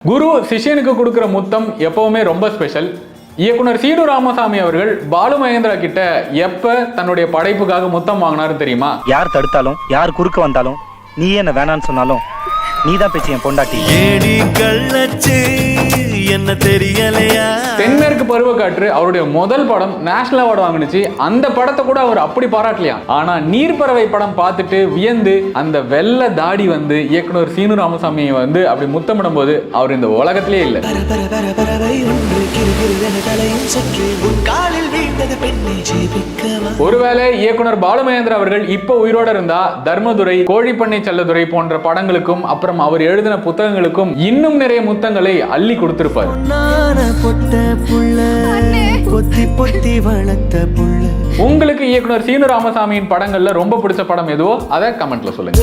குரு சிஷ்யனுக்கு கொடுக்குற முத்தம் எப்பவுமே ரொம்ப ஸ்பெஷல் இயக்குனர் சீனு ராமசாமி அவர்கள் பாலு மகேந்திரா கிட்ட எப்ப தன்னுடைய படைப்புக்காக முத்தம் வாங்கினாரு தெரியுமா? யார் தடுத்தாலும் யார் குறுக்க வந்தாலும் நீ என்ன வேணான்னு சொன்னாலும் நீ தான் பேச்சு என் பொண்டாட்டி. ஏடி கள்ளச்சு என்ன தெரியலையா? தென்மேற்கு பருவக்காற்று அவருடைய முதல் படம் நேஷனல் அவார்டு வாங்குனுச்சு. அந்த படத்தை கூட அவர் அப்படி பாராட்டலையா? ஆனா நீர்ப்பறவை படம் பார்த்துட்டு வியந்து அந்த வெள்ளை தாடி வந்து இயக்குனர் சீனு ராமசாமியை வந்து அப்படி முத்தமிடும் போது அவர் இந்த உலகத்திலே இல்லை. ஒருவேளை இயக்குனர் பாலுமகேந்திர அவர்கள் இப்போ உயிரோட இருந்தா தர்மதுரை கோழிப்பண்ணை செல்லதுரை போன்ற படங்களுக்கும் அப்புறம் அவர் எழுதின புத்தகங்களுக்கும் இன்னும் நிறைய முத்தங்களை அள்ளி கொடுத்திருப்பார். நான பொட்ட புள்ள பொத்தி பொத்தி வளர்த்த புள்ள. உங்களுக்கு இயக்குனர் சீனு ராமசாமியின் படங்கள்ல ரொம்ப பிடிச்ச படம் எதுவோ அதை கமெண்ட்ல சொல்லுங்க.